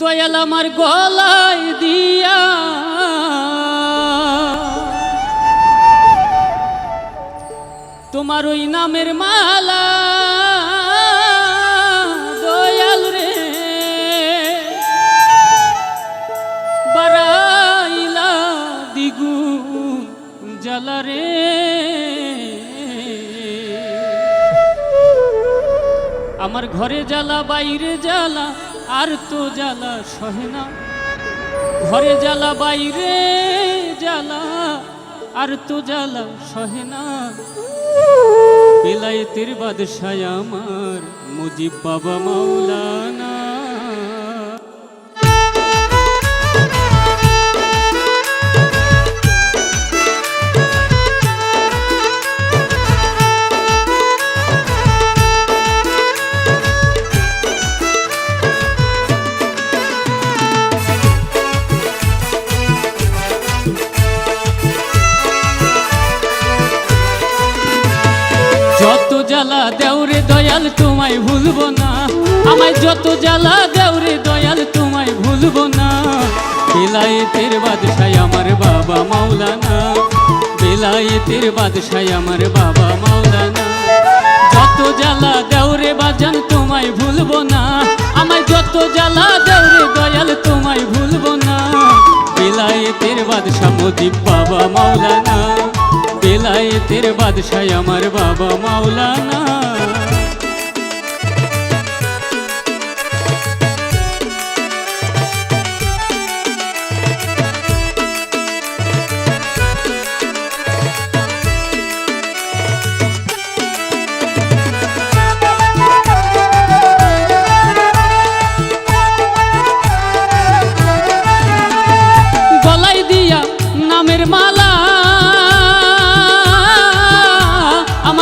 দয়াল আমার গলায় দিয়া। তোমার ওই নামের মালা, দয়াল রে। বারাইলা দিগুন জ্বালা রে। আমার ঘরে জ্বালা, বাইরে জ্বালা আর তো জ্বালা সহে না। ঘরে জ্বালা, বাইরে জ্বালা, আর তো জ্বালা সহে না। বেলায়েতের বাদশায় আমার মুজিব বাবা মাওলানা। জ্বালা দেউরে দয়াল, তোমায় ভুলবো না। আমায় যত জ্বালা দেউরে দয়াল, তোমায় ভুলবো না। বেলায়েতের বাদশাই আমার বাবা মাওলানা। বেলায়েতের বাদশাই আমার বাবা মাওলানা। যত জ্বালা দেউরে বাজান, তোমায় ভুলবো না। আমায় যত জ্বালা দেউরে দয়াল, তোমায় ভুলবো না। বেলায়েতের বাদশা মজিব বাবা মাওলানা। বেলায়েতের বাদশাই আমার বাবা মাওলানা।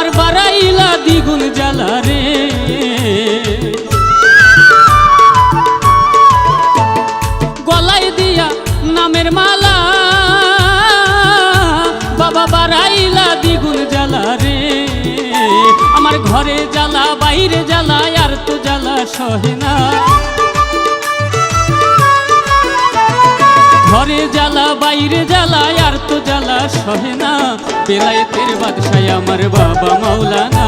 আমার বারাইলা দ্বিগুণ জ্বালা রে। গলায় দিয়া নামের মালা, বাবা বারাইলা দ্বিগুণ জ্বালা রে। আমার ঘরে জ্বালা, বাইরে জ্বালা, আর তো জ্বালা সহে না। ঘরে জ্বালা, বাইরে জ্বালা, আর তো জ্বালা সহে না। বেলায়েতের বাদশায় আমার বাবা মাওলানা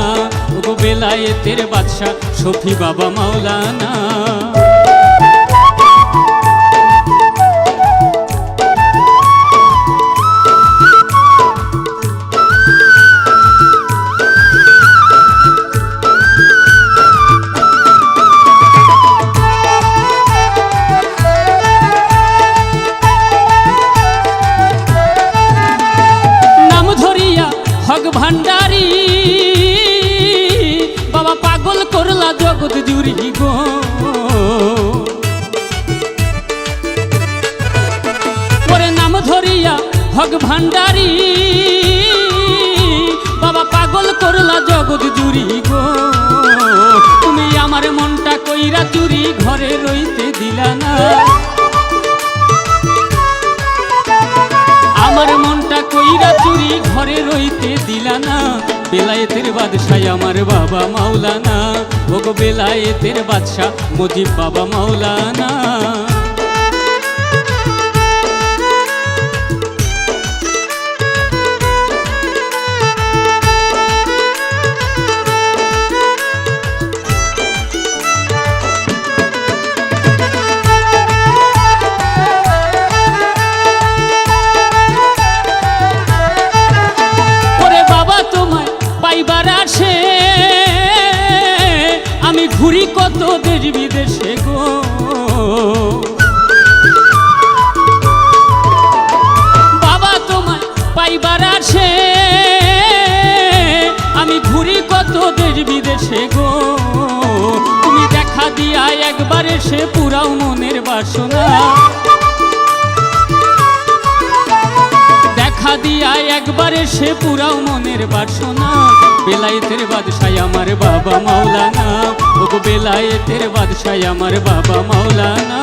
ও বেলায়েতের বাদশাহ সফি বাবা মাওলানা। ভান্ডারি বাবা পাগল করলা জগৎ জুড়ি গো। ওরে নাম ধরিয়া হক ভান্ডারি বাবা পাগল করলা জগৎ জুড়ি গো। তুমি আমার মনটা কইরা চুরি ঘরে রইতে দিলা না। ঘরে রইতে দিলা না। বেলায়েতের বাদশাহ আমার বাবা মাওলানা। ওগো বেলায়েতের বাদশাহ মুজিব বাবা মাওলানা। বিদেশে গো। তুমি দেখা দিয়া একবার এসে পুরাও মনের বাসনা। দেখা দিয়া একবারে সে পুরাও মনের বাসনা। বেলায়েতের বাদশাই আমার বাবা মাওলানা। ওগো বেলায়েতের বাদশাই আমার বাবা মাওলানা।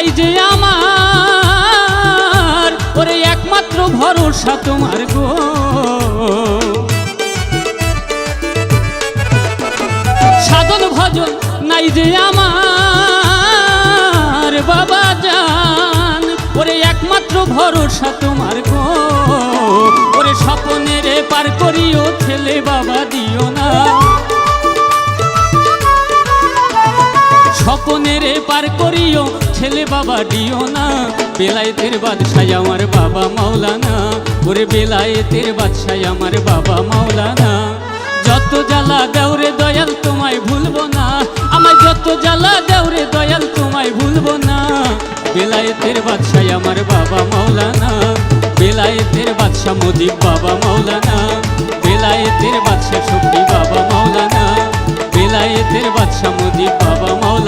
চাই যে আমার, ওরে একমাত্র ভরসা তোমার গো। সাধন ভজন নাই যে আমার, বাবা যান ওরে একমাত্র ভরসা তোমার গো। ওরে স্বপনের পার করিও ছেলে বাবা দিও না। স্বপনের পার করিও, ছেলে বাবা দিও না। বেলায়েতের বাদশাই আমার বাবা মাওলানা। ওরে বেলায়েতের বাদশাই আমার বাবা মাওলানা। যত জ্বালা দেওরে দয়াল, তোমায় ভুলবো না। আমায় যত জ্বালা দেওরে দয়াল, তোমায় ভুলবো না। বেলায়েতের বাদশাই আমার বাবা মাওলানা। বেলায়েতের বাদশা মুজিব বাবা মাওলানা। বেলায়েতের বাদশা শক্তি বাবা মাওলানা। বেলায়েতের বাদশা মুজিব বাবা মাওলানা।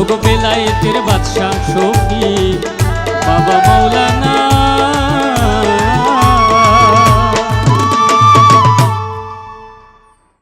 ওগো বেলায়েতের বাদশাহ সখী বাবা